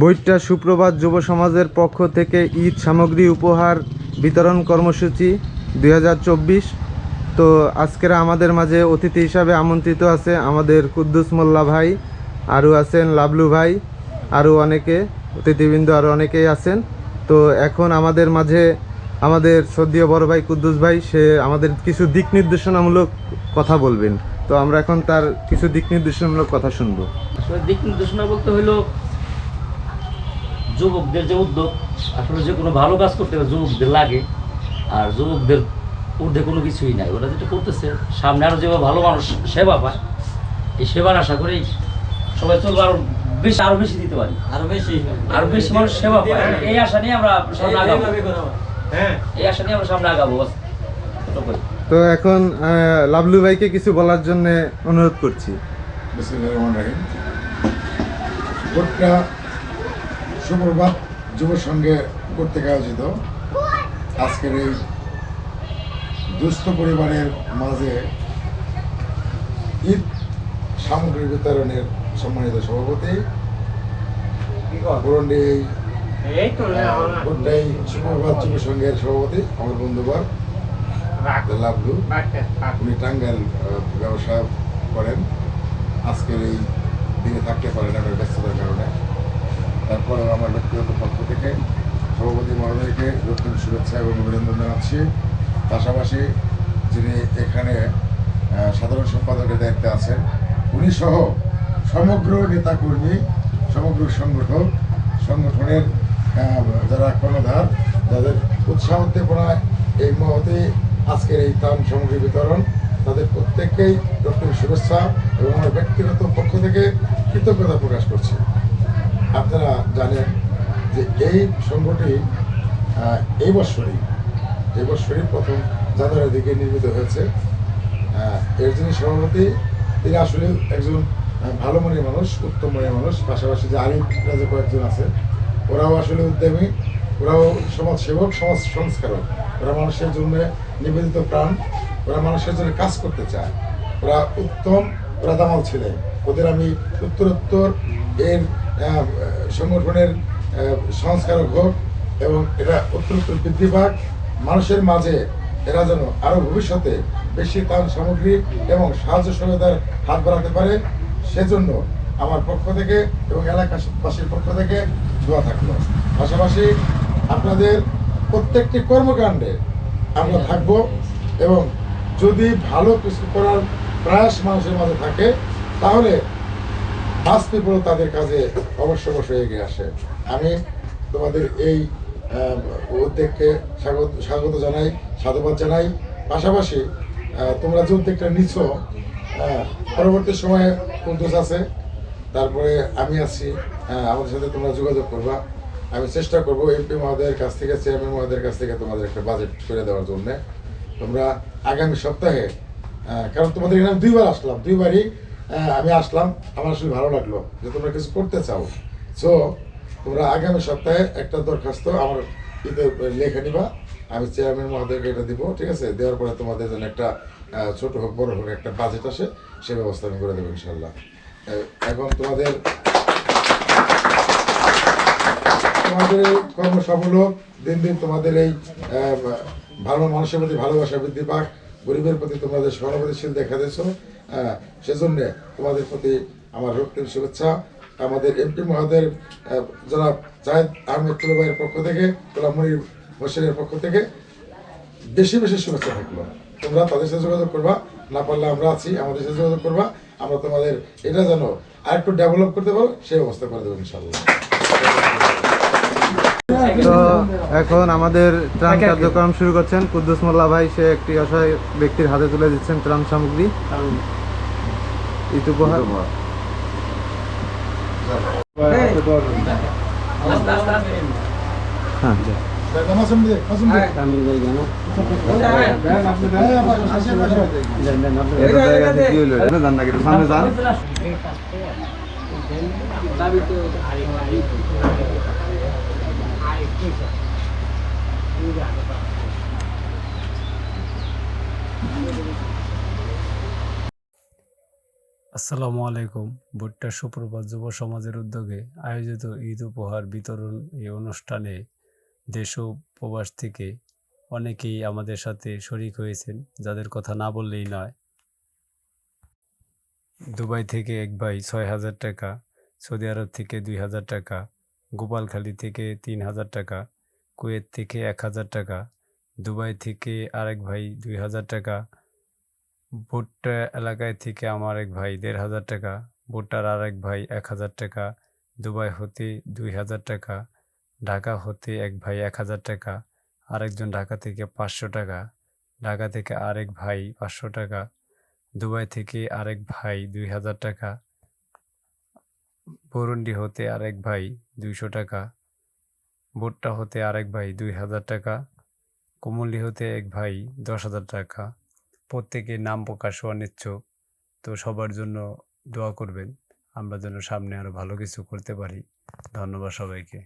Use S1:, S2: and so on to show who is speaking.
S1: বইটা সুপ্রভাত যুব সমাজের পক্ষ থেকে ঈদ সামগ্রী উপহার বিতরণ কর্মসূচি দুই হাজার চব্বিশ। তো আজকের আমাদের মাঝে অতিথি হিসাবে আমন্ত্রিত আছে আমাদের কুদ্দুস মোল্লা ভাই, আরও আছেন লাবলু ভাই, আরও অনেকে, অতিথিবৃন্দ আরও অনেকেই আছেন। তো এখন আমাদের মাঝে আমাদের সদ্যীয় বড় ভাই কুদ্দুস ভাই, সে আমাদের কিছু দিক নির্দেশনামূলক কথা বলবেন। তো আমরা এখন তার কিছু দিক নির্দেশনামূলক কথা শুনব।
S2: দিক নির্দেশনা বলতে হইল যুবকদের যে উদ্যোগ আসলে যে কোনো ভালো কাজ করতে গেলে যুবকদের লাগে আর যুবকদের ঊর্ধ্বে কোনো কিছুই নাই। ওরা যেটা করতেছে সামনে আরও যেভাবে ভালো মানুষ সেবা পায় এই সেবার আশা করেই সবাই চলবে আরও বেশি আরও বেশি দিতে পারি।
S3: আরও বেশি।
S2: আরও বেশি মানুষ সেবা পায়। এই আশা নিয়ে আমরা সামনে আগাবো।
S3: হ্যাঁ।
S2: এই আশা নিয়ে আমরা সামনে আগাবো।
S1: তো এখন লাভলু ভাইকে কিছু বলার জন্য অনুরোধ করছি।
S4: বিসমিল্লাহির রহমানির রহিম। ভোটটা সুপ্রভাত যুব সঙ্গে কর্তৃক আয়োজিত। আজকের এই দুস্থ পরিবারের মাঝে ঈদ সামগ্রী বিতরণের সম্মানিত সভাপতি পুরন্ডি
S3: তো
S4: সুপ্রভাত যুব সংঘের সভাপতি আমার বন্ধুবর লাভলু উনি টাঙ্গাইল ব্যবসা করেন। আজকের এই দিনে থাকতে পারেন আমার ব্যস্ততার কারণে। তারপরে আমার ব্যক্তিগত পক্ষ থেকে সভাপতি মহোদয়কে নতুন শুভেচ্ছা এবং অভিনন্দন জানাচ্ছি। পাশাপাশি যিনি এখানে সাধারণ সম্পাদকের দায়িত্বে আছেন, উনি সহ সমগ্র নেতাকর্মী, সমগ্র সংগঠক, সংগঠনের যারা কর্ণধার, যাদের উৎসাহ উদ্দীপনায় এই মহতে আজকের এই ত্রাণ সামগ্রী বিতরণ, তাদের প্রত্যেককেই ডক্টর শুভেচ্ছা এবং আমার ব্যক্তিগত পক্ষ থেকে কৃতজ্ঞতা প্রকাশ করছি। আপনারা জানেন যে এই সংঘটি এই বছরই এই বছরই প্রথম জানুয়ারির দিকে নির্মিত হয়েছে। এর যিনি সভাপতি, তিনি আসলে একজন ভালো মনের মানুষ, উত্তম মনের মানুষ। পাশাপাশি যে আরিফ যে কয়েকজন আছে, ওরাও আসলে উদ্যমী, ওরাও সমাজসেবক, সমাজ সংস্কারক। ওরা মানুষের জন্য নিবেদিত প্রাণ, ওরা মানুষের জন্য কাজ করতে চায়। ওরা উত্তম, ওরা দামাল ছিলেন ওদের আমি উত্তরোত্তর এর সংগঠনের সংস্কারক হোক এবং এটা অত্যন্ত বৃদ্ধি পাক, মানুষের মাঝে এরা যেন আরও ভবিষ্যতে বেশি ত্রাণ সামগ্রী এবং সাহায্য সহায়তার হাত বাড়াতে পারে, সেজন্য আমার পক্ষ থেকে এবং এলাকাবাসীর পক্ষ থেকে দোয়া থাকল। পাশাপাশি আপনাদের প্রত্যেকটি কর্মকাণ্ডে আমরা থাকব এবং যদি ভালো কিছু করার প্রয়াস মানুষের মাঝে থাকে, তাহলে পাঁচ পিপলও তাদের কাজে অবশ্য অবশ্যই এগিয়ে আসে। আমি তোমাদের এই উদ্যোগকে স্বাগত স্বাগত জানাই, সাধুবাদ জানাই। পাশাপাশি তোমরা যে উদ্যোগটা নিচ্ছ পরবর্তী সময়ে কুন্দুস আছে। তারপরে আমি আছি আমাদের সাথে তোমরা যোগাযোগ করবা। আমি চেষ্টা করব এমপি মহোদয়ের কাছ থেকে, চেয়ারম্যান মহোদয়ের কাছ থেকে তোমাদের একটা বাজেট করে দেওয়ার জন্য। তোমরা আগামী সপ্তাহে কারণ তোমাদের এখানে দুইবার আসলাম, দুইবারই আমি আসলাম। আমার আসলে ভালো লাগল যে তোমরা কিছু করতে চাও। সো তোমরা আগামী সপ্তাহে একটা দরখাস্ত আমার ইতে লেখে নিবা। আমি চেয়ারম্যান মহোদয়কে এটা দিব, ঠিক আছে? দেওয়ার পরে তোমাদের জন্য একটা ছোট হোক, বড় হোক একটা বাজেট আসে, সে ব্যবস্থা আমি করে দেবো ইনশাল্লাহ এখন তোমাদের তোমাদের এই কর্ম সফল হোক দিন দিন তোমাদের এই ভালো মানুষের প্রতি ভালোবাসা বৃদ্ধি পাক, গরিবের প্রতি তোমাদের সহানুভূতিশীল দেখা দিয়েছ। সেজন্য তোমাদের প্রতি আমার রক্তিম শুভেচ্ছা। আমাদের এমপি মহোদয়ের আহ, জনাব জাহেদ আহমেদ তুলো ভাইয়ের পক্ষ থেকে তোলা মনির হোসেনের পক্ষ থেকে বেশি বেশি শুভেচ্ছা থাকল। তোমরা তাদের সাথে যোগাযোগ করবা না পারলে আমরা আছি আমাদের সাথে যোগাযোগ করবা আমরা তোমাদের এটা যেন আরেকটু ডেভেলপ করতে পারো সেই ব্যবস্থা করে দেবো ইনশাল্লাহ
S1: তো এখন আমাদের ত্রাণ কার্যক্রম শুরু করছেন কুদ্দুস মোল্লা ভাই সে একটি অসহায় ব্যক্তির হাতে তুলে দিচ্ছেন ত্রাণ সামগ্রী। হ্যাঁ
S4: মাসুম দে, মাসুম দে।
S1: এটা জায়গা থেকে কি হইল এটা জান না কিন্তু সামনে যান
S5: আসসালামু আলাইকুম। ভুট্টা সুপ্রভাত যুব সমাজের উদ্যোগে আয়োজিত ঈদ উপহার বিতরণ এই অনুষ্ঠানে দেশ ও প্রবাস থেকে অনেকেই আমাদের সাথে শরিক হয়েছেন, যাদের কথা না বললেই নয়। দুবাই থেকে এক ভাই ছয় হাজার টাকা, সৌদি আরব থেকে দুই হাজার টাকা, গোপালখালী থেকে তিন হাজার টাকা, কুয়েত থেকে এক হাজার টাকা, দুবাই থেকে আরেক ভাই দুই হাজার টাকা ভুট্টা এলাকায় থেকে আমার এক ভাই দেড় হাজার টাকা, ভুট্টার আর এক ভাই এক হাজার টাকা, দুবাই হতে দুই হাজার টাকা, ঢাকা হতে এক ভাই এক হাজার টাকা, আরেকজন ঢাকা থেকে পাঁচশো টাকা, ঢাকা থেকে আরেক ভাই পাঁচশো টাকা, দুবাই থেকে আরেক ভাই দুই হাজার টাকা, বরুন্ডি হতে আরেক ভাই দুইশো টাকা, ভুট্টা হতে আরেক ভাই দুই হাজার টাকা কুমলি হতে এক ভাই দশ হাজার টাকা প্রত্যেকের নাম প্রকাশ অনিচ্ছুক তো সবার জন্য দোয়া করবেন। আমরা যেন সামনে আরও ভালো কিছু করতে পারি। ধন্যবাদ সবাইকে।